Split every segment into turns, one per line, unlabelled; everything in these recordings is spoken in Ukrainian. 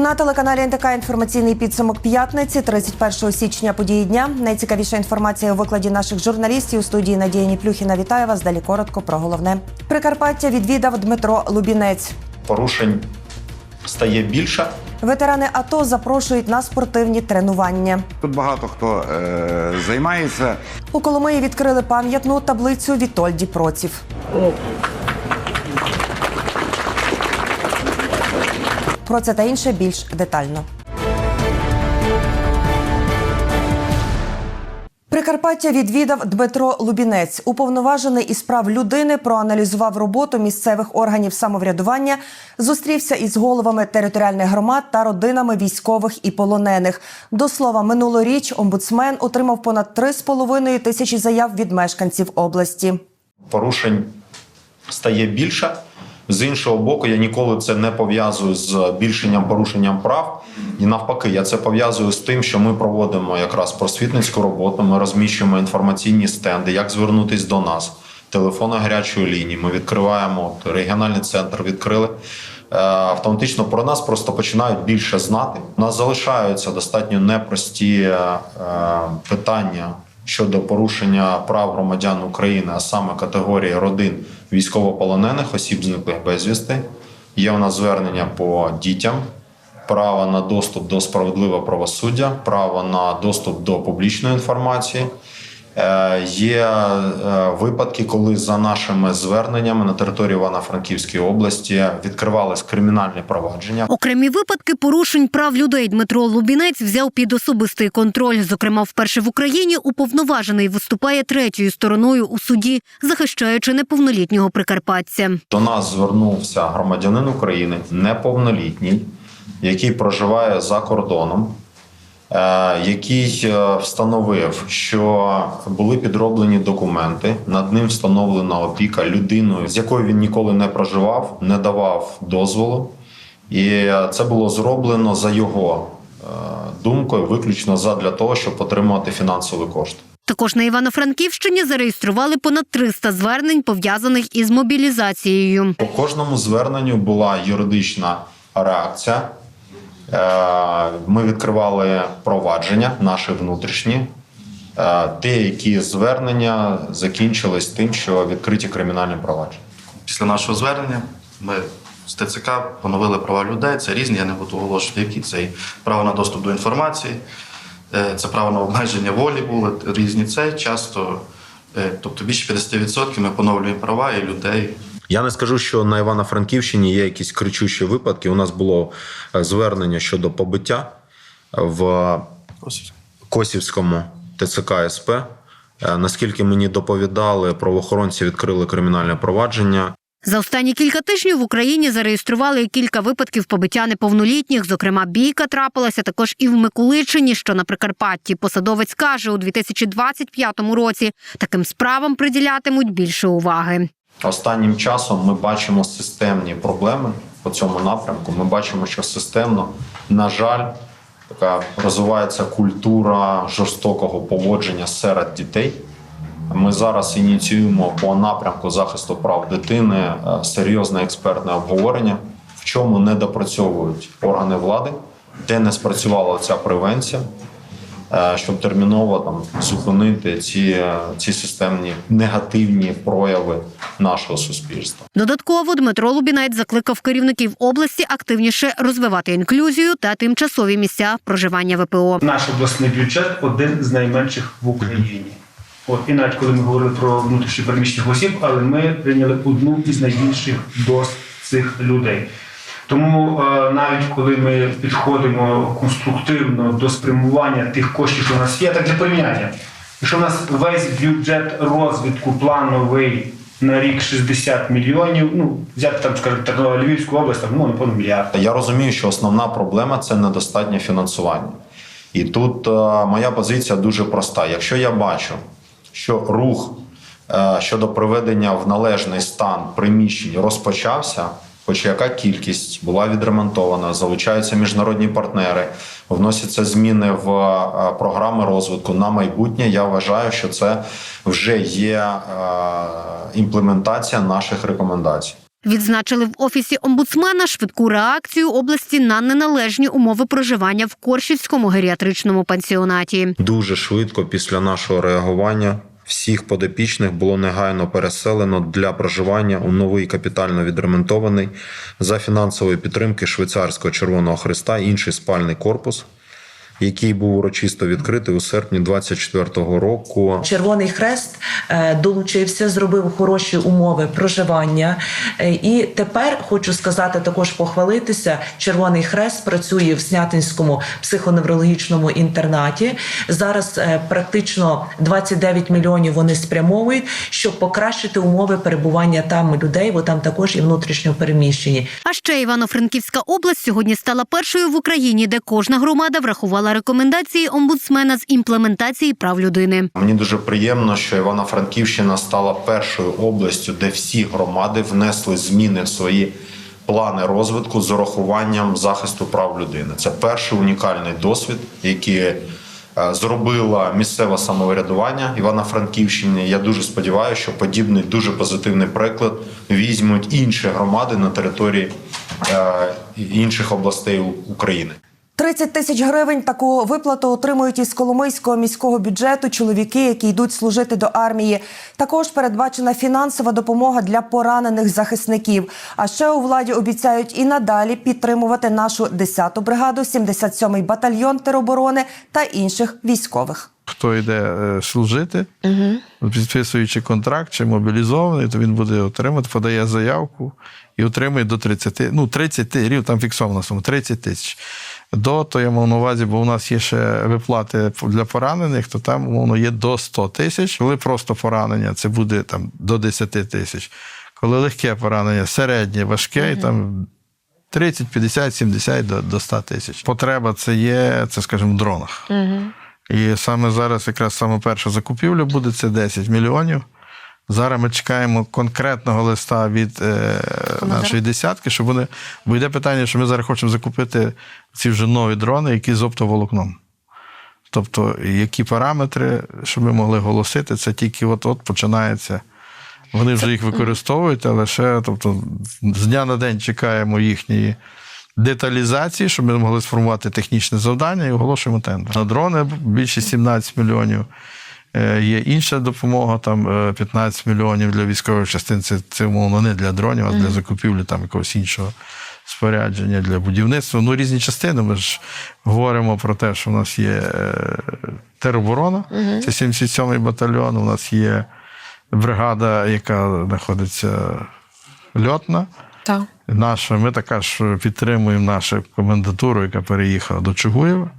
На телеканалі НТК інформаційний підсумок п'ятниці, 31 січня події дня. Найцікавіша інформація у викладі наших журналістів у студії Надія Ніплюхіна. Вітаю вас. Далі коротко про головне. Прикарпаття відвідав Дмитро Лубінець.
порушень стає більше.
Ветерани АТО запрошують на спортивні тренування.
Тут багато хто е, займається.
У Коломиї відкрили пам'ятну таблицю Вітольді Проців. Про це та інше більш детально. Прикарпаття відвідав Дмитро Лубінець. Уповноважений із прав людини проаналізував роботу місцевих органів самоврядування, зустрівся із головами територіальних громад та родинами військових і полонених. До слова, минулоріч омбудсмен отримав понад 3,5 тисячі заяв від мешканців області.
Порушень стає більше. З іншого боку, я ніколи це не пов'язую з більшенням порушенням прав. І навпаки, я це пов'язую з тим, що ми проводимо якраз просвітницьку роботу. Ми розміщуємо інформаційні стенди, як звернутись до нас, телефони гарячої лінії. Ми відкриваємо регіональний центр. Відкрили. Е, Автоматично про нас просто починають більше знати. У нас залишаються достатньо непрості е, е, питання щодо порушення прав громадян України, а саме категорії родин військовополонених осіб зниклих безвісти. Є у нас звернення по дітям, право на доступ до справедливого правосуддя, право на доступ до публічної інформації. Е, Є е, випадки, коли за нашими зверненнями на території Івано-Франківської області відкривались кримінальні провадження.
Окремі випадки порушень прав людей Дмитро Лубінець взяв під особистий контроль. Зокрема, вперше в Україні уповноважений виступає третьою стороною у суді, захищаючи неповнолітнього прикарпатця.
До нас звернувся громадянин України, неповнолітній, який проживає за кордоном, який е, встановив, що були підроблені документи. Над ним встановлена опіка людиною, з якою він ніколи не проживав, не давав дозволу. І е, це було зроблено за його е, думкою, виключно задля того, щоб отримувати фінансові кошти.
Також на Івано-Франківщині зареєстрували понад 300 звернень, пов'язаних із мобілізацією.
По кожному зверненню була юридична реакція. Е, Ми відкривали провадження, наші внутрішні. Е, Деякі звернення закінчились тим, що відкриті кримінальні провадження.
Після нашого звернення ми з ТЦК поновили права людей. Це різні, я не буду оголошувати, які це і право на доступ до інформації, е, це право на обмеження волі були різні. Це часто, тобто більше 50% ми поновлюємо права і людей.
Я не скажу, що на Івано-Франківщині є якісь кричущі випадки. У нас було е, звернення щодо побиття в Косівському ТЦК СП. Е, Наскільки мені доповідали, правоохоронці відкрили кримінальне провадження.
За останні кілька тижнів в Україні зареєстрували кілька випадків побиття неповнолітніх. Зокрема, бійка трапилася також і в Миколичині, що на Прикарпатті. Посадовець каже, у 2025 році таким справам приділятимуть більше уваги.
Останнім часом ми бачимо системні проблеми по цьому напрямку. Ми бачимо, що системно, на жаль, така розвивається культура жорстокого поводження серед дітей. Ми зараз ініціюємо по напрямку захисту прав дитини е, серйозне експертне обговорення, в чому не допрацьовують органи влади, де не спрацювала ця превенція, щоб терміново там зупинити ці, е, ці системні негативні прояви нашого суспільства.
Додатково Дмитро Лубінець закликав керівників області активніше розвивати інклюзію та тимчасові місця проживання ВПО.
Наш обласний бюджет один з найменших в Україні. От і навіть коли ми говорили про внутрішньо переміщених осіб, але ми прийняли одну із найбільших доз цих людей. Тому е, навіть коли ми підходимо конструктивно до спрямування тих коштів, що у нас є, так для порівняння. Якщо у нас весь бюджет розвитку плановий на рік 60 мільйонів, ну взяти там, скажімо, Тернопіль- Львівську область, там, ну, напевно, мільярд.
Я розумію, що основна проблема це недостатнє фінансування. І тут е, моя позиція дуже проста. Якщо я бачу, що рух е, щодо приведення в належний стан приміщень розпочався, хоч яка кількість була відремонтована, залучаються міжнародні партнери, вносяться зміни в е, програми розвитку на майбутнє. Я вважаю, що це вже є е, імплементація наших рекомендацій.
Відзначили в офісі омбудсмена швидку реакцію області на неналежні умови проживання в Коршівському геріатричному пансіонаті.
Дуже швидко після нашого реагування всіх подопічних було негайно переселено для проживання у новий капітально відремонтований за фінансової підтримки швейцарського Червоного Христа інший спальний корпус, який був урочисто відкритий у серпні 24-го року.
Червоний Хрест е, долучився, зробив хороші умови проживання. Е, І тепер хочу сказати, також похвалитися. Червоний Хрест працює в Снятинському психоневрологічному інтернаті. Зараз е, практично 29 мільйонів вони спрямовують, щоб покращити умови перебування там людей, бо там також і внутрішньо переміщені.
А ще Івано-Франківська область сьогодні стала першою в Україні, де кожна громада врахувала рекомендації омбудсмена з імплементації прав людини.
Мені дуже приємно, що Івано-Франківщина стала першою областю, де всі громади внесли зміни в свої плани розвитку з урахуванням захисту прав людини. Це перший унікальний досвід, який е, зробила місцеве самоврядування Івано-Франківщини. Я дуже сподіваюся, що подібний дуже позитивний приклад візьмуть інші громади на території е, інших областей України.
30 тисяч гривень таку виплату отримують із Коломийського міського бюджету чоловіки, які йдуть служити до армії. Також передбачена фінансова допомога для поранених захисників. А ще у владі обіцяють і надалі підтримувати нашу 10-ту бригаду, 77-й батальйон тероборони та інших військових.
хто йде е, служити, підписуючи контракт чи мобілізований, то він буде отримати, подає заявку і отримує до 30, ну 30 рів, там фіксована сума, 30 тисяч. До то я мав на увазі, бо у нас є ще виплати для поранених, то там умовно є до 100 тисяч. Коли просто поранення, це буде там до 10 тисяч. Коли легке поранення, середнє, важке, і там 30, 50, 70 до, до 100 тисяч. Потреба це є, це, скажімо, в дронах. І саме зараз якраз саме перша закупівля буде це 10 мільйонів. Зараз ми чекаємо конкретного листа від е, нашої десятки, щоб вони. Бо йде питання, що ми зараз хочемо закупити ці вже нові дрони, які з оптоволокном. Тобто, які параметри, щоб ми могли голосити, це тільки от-от починається. Вони вже їх використовують, але ще тобто, з дня на день чекаємо їхньої деталізації, щоб ми могли сформувати технічне завдання і оголошуємо тендер. На дрони більше 17 мільйонів. Е, Є інша допомога, там е, 15 мільйонів для військових частин. Це, це умовно не для дронів, а для закупівлі там якогось іншого спорядження для будівництва. Ну, різні частини. Ми ж говоримо про те, що у нас є е, тероборона, це 77-й батальйон. У нас є бригада, яка знаходиться льотна.
Так.
Наша, ми також підтримуємо нашу комендатуру, яка переїхала до Чугуєва.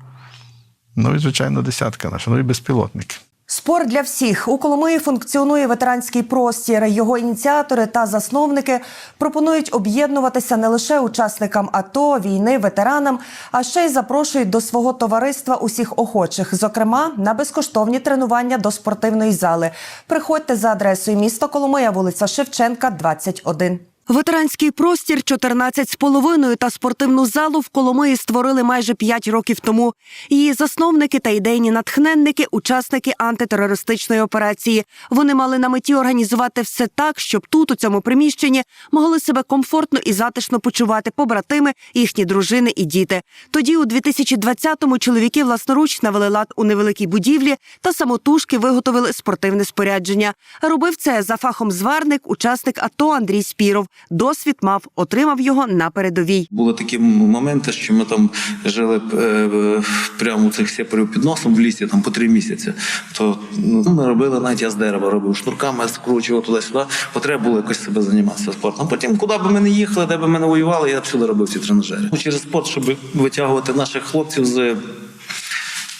Ну і, звичайно, десятка наша, ну і безпілотники.
Спорт для всіх у Коломиї функціонує ветеранський простір. Його ініціатори та засновники пропонують об'єднуватися не лише учасникам АТО, війни, ветеранам, а ще й запрошують до свого товариства усіх охочих, зокрема на безкоштовні тренування до спортивної зали. Приходьте за адресою місто Коломия, вулиця Шевченка, 21. Ветеранський простір 14 з половиною та спортивну залу в Коломиї створили майже 5 років тому. Її засновники та ідейні натхненники, учасники антитерористичної операції. Вони мали на меті організувати все так, щоб тут, у цьому приміщенні, могли себе комфортно і затишно почувати побратими, їхні дружини і діти. Тоді, у 2020-му, чоловіки власноруч навели лад у невеликій будівлі та самотужки виготовили спортивне спорядження. Робив це за фахом зварник, учасник АТО Андрій Спіров. Досвід мав, отримав його на передовій.
Були такі моменти, що ми там жили е, прямо у цих сеперів під носом в лісі там по три місяці. То ну, ми робили, навіть я з дерева робив шнурками, скручував туди-сюди. Потреба було якось себе займатися спортом. Потім, куди б ми не їхали, де б ми не воювали, я всюди робив ці тренажери. Через спорт, щоб витягувати наших хлопців з.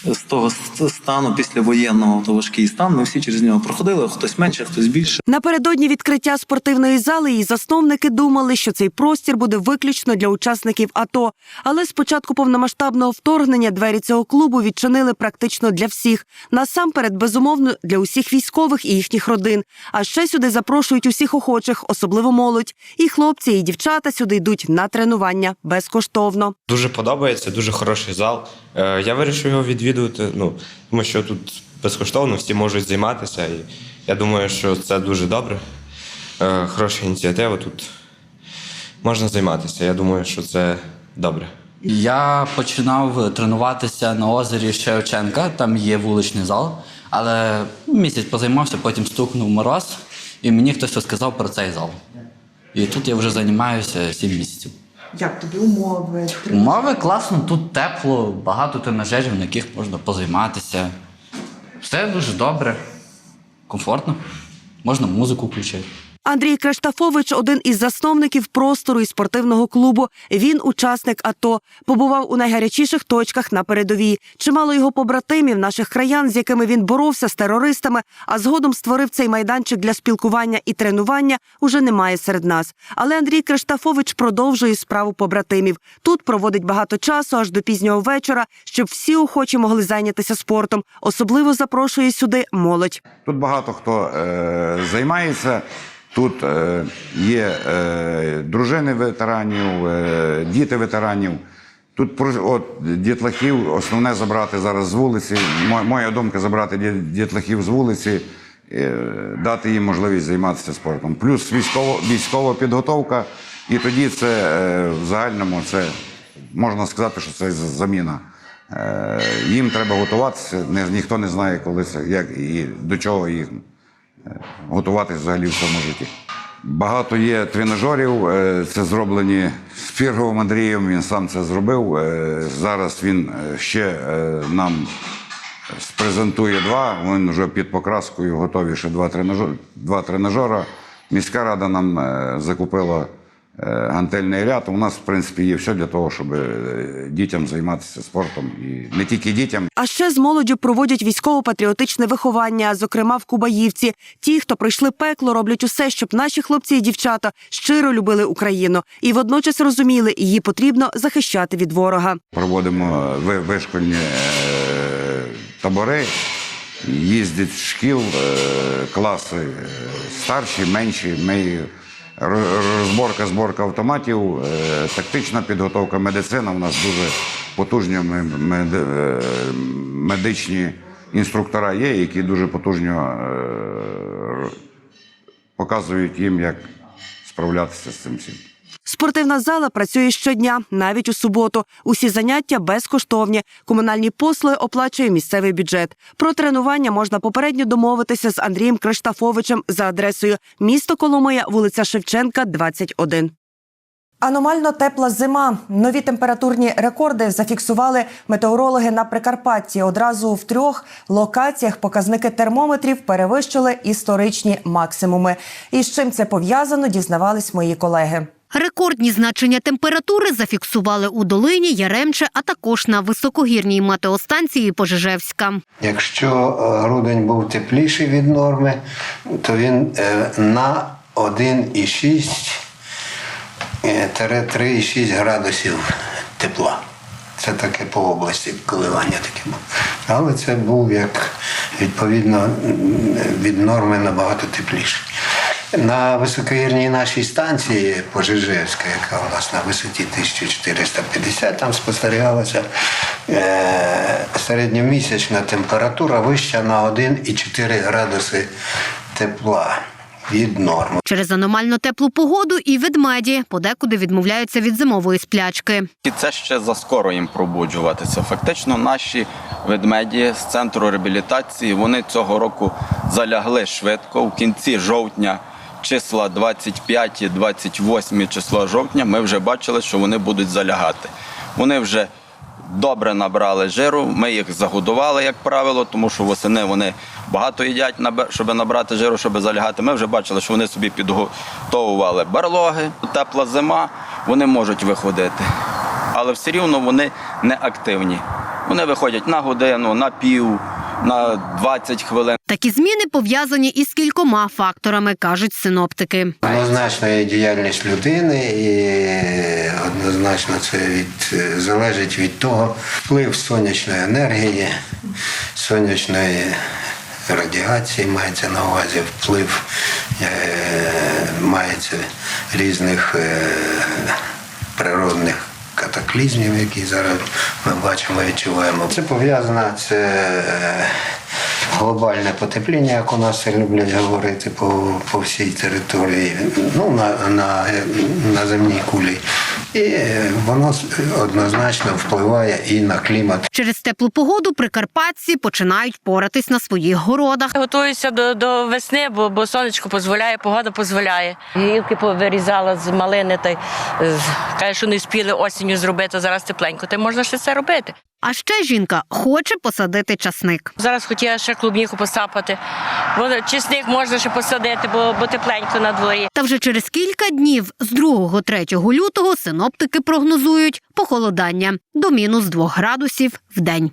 З того стану після воєнного то важкий стан. Ми всі через нього проходили, хтось менше, хтось більше.
Напередодні відкриття спортивної зали її засновники думали, що цей простір буде виключно для учасників АТО. Але з початку повномасштабного вторгнення двері цього клубу відчинили практично для всіх. Насамперед, безумовно, для усіх військових і їхніх родин. А ще сюди запрошують усіх охочих, особливо молодь. І хлопці, і дівчата сюди йдуть на тренування безкоштовно.
Дуже подобається, дуже хороший зал. Е, Я вирішив його відвідувати, ну, тому що тут безкоштовно всі можуть займатися. І я думаю, що це дуже добре. Е, Хороша ініціатива тут. можна займатися. Я думаю, що це добре.
Я починав тренуватися на озері Шевченка, там є вуличний зал, але місяць позаймався, потім стукнув мороз, і мені хтось розказав про цей зал. І тут я вже займаюся 7 місяців.
Як тобі умови?
Умови класно, тут тепло, багато тренажерів, на яких можна позайматися. Все дуже добре, комфортно, можна музику включити.
Андрій Криштафович один із засновників простору і спортивного клубу. Він учасник АТО, побував у найгарячіших точках на передовій. Чимало його побратимів, наших краян, з якими він боровся з терористами, а згодом створив цей майданчик для спілкування і тренування. Уже немає серед нас. Але Андрій Криштафович продовжує справу побратимів. Тут проводить багато часу, аж до пізнього вечора, щоб всі охочі могли зайнятися спортом. Особливо запрошує сюди молодь.
Тут багато хто е, займається. Тут е, є е, дружини ветеранів, е, діти ветеранів. Тут от, дітлахів основне забрати зараз з вулиці. Моя думка забрати дітлахів з вулиці, дати їм можливість займатися спортом. Плюс військово, військова підготовка, і тоді це в загальному це можна сказати, що це заміна. Їм треба готуватися. Ніхто не знає, коли це, як і до чого їх готуватись взагалі в цьому житті. Багато є тренажерів, е, це зроблені з Фірговим Андрієм, він сам це зробив. Е, Зараз він е, ще нам презентує два, він вже під покраскою готові ще два тренажера. Міська рада нам закупила гантельний ряд. У нас, в принципі, є все для того, щоб е, дітям займатися спортом. І не тільки дітям,
А ще з молоддю проводять військово-патріотичне виховання, зокрема в Кубаївці. Ті, хто пройшли пекло, роблять усе, щоб наші хлопці і дівчата щиро любили Україну і водночас розуміли, її потрібно захищати від ворога.
проводимо ви- вишкольні е, табори, їздять з шкіл, е, класи е, старші, менші. Ми розборка, зборка автоматів, е, тактична підготовка, медицина. У нас дуже потужні е, медичні інструктора є, які дуже потужно е, показують їм, як справлятися з цим всім.
Спортивна зала працює щодня, навіть у суботу. Усі заняття безкоштовні. Комунальні послуги оплачує місцевий бюджет. Про тренування можна попередньо домовитися з Андрієм Криштафовичем за адресою місто Коломия, вулиця Шевченка, 21. Аномально тепла зима. Нові температурні рекорди зафіксували метеорологи на Прикарпатті. Одразу в трьох локаціях показники термометрів перевищили історичні максимуми. І з чим це пов'язано, дізнавались мої колеги.
Рекордні значення температури зафіксували у долині Яремче, а також на високогірній метеостанції Пожежевська.
Якщо е, грудень був тепліший від норми, то він е, на 1,6 е, тире 3,6 градусів тепла. Це таке по області коливання таке було. Але це був як відповідно від норми набагато тепліший. На високогірній нашій станції Пожежевська, яка у нас на висоті 1450, там спостерігалася е, середньомісячна температура вища на 1,4 градуси тепла від норми.
Через аномально теплу погоду і ведмеді подекуди відмовляються від зимової сплячки.
І це ще заскоро їм пробуджуватися. Фактично, наші ведмеді з центру реабілітації вони цього року залягли швидко. В кінці жовтня, числа 25-28 числа жовтня, ми вже бачили, що вони будуть залягати. Вони вже добре набрали жиру. Ми їх загодували, як правило, тому що восени вони багато їдять, щоб набрати жиру, щоб залягати. Ми вже бачили, що вони собі підготовували барлоги, тепла зима, вони можуть виходити. Але все рівно вони не активні. Вони виходять на годину, на пів, на 20 хвилин.
Такі зміни пов'язані із кількома факторами, кажуть синоптики.
Однозначно є діяльність людини, і однозначно це від, залежить від того вплив сонячної енергії, сонячної радіації мається на увазі, вплив е, мається різних е, природних катаклізмів, які зараз ми бачимо, відчуваємо. Це пов'язано це. е, глобальне потепління, як у нас люблять говорити по, по всій території, ну, на, на, на земній кулі. І воно однозначно впливає і на клімат.
Через теплу погоду прикарпатці починають поратись на своїх городах.
Готуюся до, до весни, бо, бо сонечко дозволяє, погода дозволяє. Гілки повирізала з малини та е, каже, що не спіли осінню зробити, зараз тепленько. Та можна ще це робити.
А ще жінка хоче посадити часник.
Зараз хотіла ще клубніку посапати. Бо чесник можна ще посадити, бо, бо тепленько на дворі.
Та вже через кілька днів з 2-3 лютого синоптики прогнозують похолодання до мінус 2 градусів в день.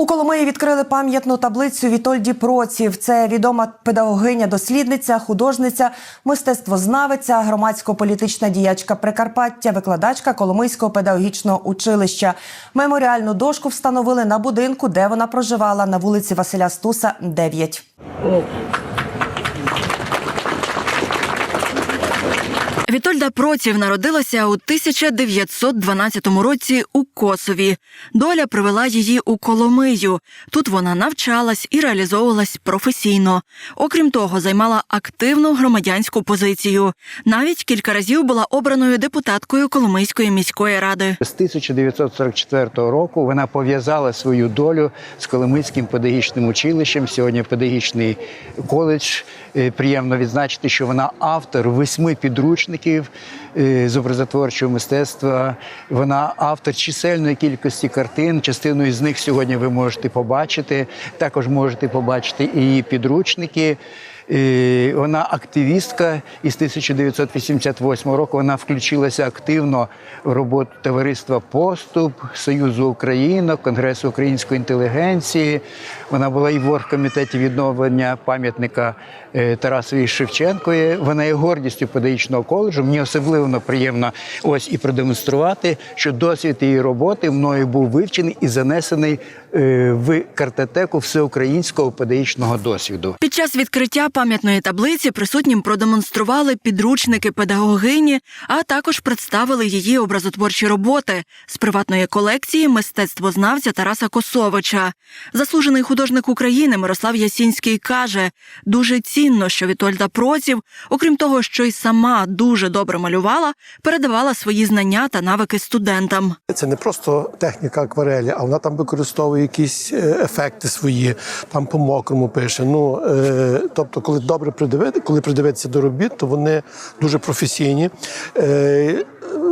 У Коломиї відкрили пам'ятну таблицю Вітольді Проців. Це відома педагогиня, дослідниця, художниця, мистецтвознавиця, громадсько-політична діячка Прикарпаття, викладачка Коломийського педагогічного училища. Меморіальну дошку встановили на будинку, де вона проживала на вулиці Василя Стуса, 9.
Вітольда Проців народилася у 1912 році у Косові. Доля привела її у Коломию. Тут вона навчалась і реалізовувалась професійно. Окрім того, займала активну громадянську позицію. Навіть кілька разів була обраною депутаткою Коломийської міської ради.
З 1944 року вона пов'язала свою долю з Коломийським педагогічним училищем. Сьогодні педагогічний коледж. Е, Приємно відзначити, що вона автор восьми підручників е, з образотворчого мистецтва. Вона автор чисельної кількості картин. Частину із них сьогодні ви можете побачити. Також можете побачити її підручники. Вона активістка із 1988 року. Вона включилася активно в роботу товариства Поступ, Союзу Українок, Конгресу української інтелігенції. Вона була і в оргкомітеті відновлення пам'ятника е, Тарасові Шевченкові. Вона є гордістю педагогічного коледжу. Мені особливо приємно ось і продемонструвати, що досвід її роботи мною був вивчений і занесений в картотеку всеукраїнського педагогічного досвіду.
Під час відкриття пам'ятної таблиці присутнім продемонстрували підручники педагогині, а також представили її образотворчі роботи з приватної колекції мистецтвознавця Тараса Косовича. Заслужений художник України Мирослав Ясінський каже: дуже цінно, що Вітольда Проців, окрім того, що й сама дуже добре малювала, передавала свої знання та навики студентам.
Це не просто техніка акварелі, а вона там використовує якісь е, ефекти свої, там по мокрому пише. Ну е, тобто, коли добре придивити, коли придивитися до робіт, то вони дуже професійні. Е,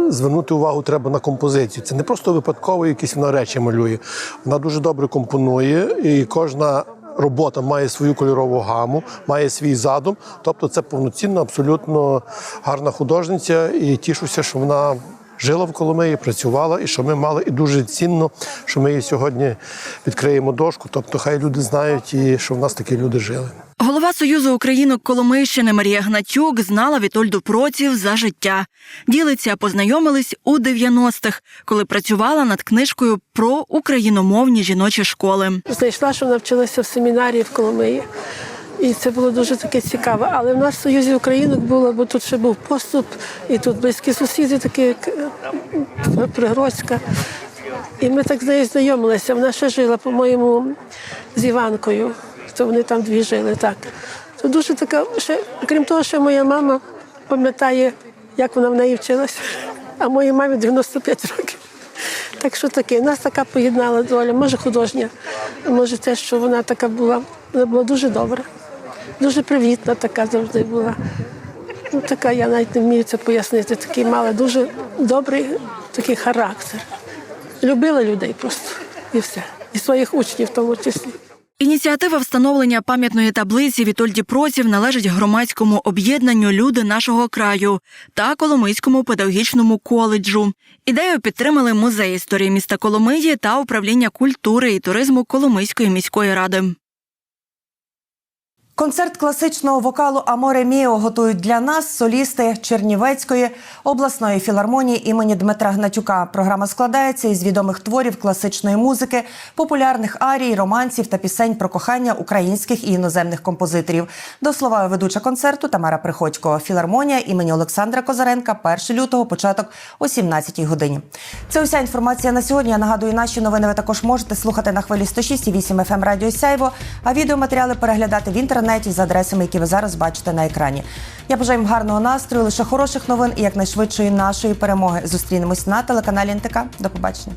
Звернути увагу треба на композицію. Це не просто випадково якісь вона речі малює. Вона дуже добре компонує, і кожна робота має свою кольорову гаму, має свій задум. Тобто, це повноцінна, абсолютно гарна художниця, і тішуся, що вона жила в Коломиї, працювала, і що ми мали, і дуже цінно, що ми її сьогодні відкриємо дошку. Тобто, хай люди знають, і що в нас такі люди жили.
Голова Союзу Українок Коломийщини Марія Гнатюк знала Вітольду Проців за життя. Ділиться, познайомились у 90-х, коли працювала над книжкою про україномовні жіночі школи.
Знайшла, що навчилася в семінарії в Коломиї. І це було дуже таке цікаве. Але в нас в Союзі Українок було, бо тут ще був поступ, і тут близькі сусіди, такі як е, Пригорська. І ми так з нею знайомилися. Вона ще жила, по-моєму, з Іванкою. То вони там дві жили. так. То дуже така, ще, крім того, що моя мама пам'ятає, як вона в неї вчилася, а моїй мамі 95 років. Так що таке, нас така поєднала доля, може художня, може те, що вона така була, вона була дуже добра, дуже привітна така завжди була. Ну, така, я навіть не вмію це пояснити. Такий мала дуже добрий такий характер. Любила людей просто і все. І своїх учнів в тому числі.
Ініціатива встановлення пам'ятної таблиці Вітольді Проців належить громадському об'єднанню Люди нашого краю та Коломийському педагогічному коледжу. Ідею підтримали музей історії міста Коломиї та управління культури і туризму Коломийської міської ради.
Концерт класичного вокалу Аморе Міо готують для нас солісти Чернівецької обласної філармонії імені Дмитра Гнатюка. Програма складається із відомих творів класичної музики, популярних арій, романсів та пісень про кохання українських і іноземних композиторів. До слова ведуча концерту Тамара Приходько. Філармонія імені Олександра Козаренка. 1 лютого, початок о 17 годині. Це уся інформація на сьогодні. Я нагадую, наші новини ви також можете слухати на хвилі 106,8 FM Радіо Сяйво, а відеоматеріали переглядати в інтернеті за адресами, які ви зараз бачите на екрані. Я бажаю їм гарного настрою, лише хороших новин і якнайшвидшої нашої перемоги. Зустрінемось на телеканалі НТК. До побачення.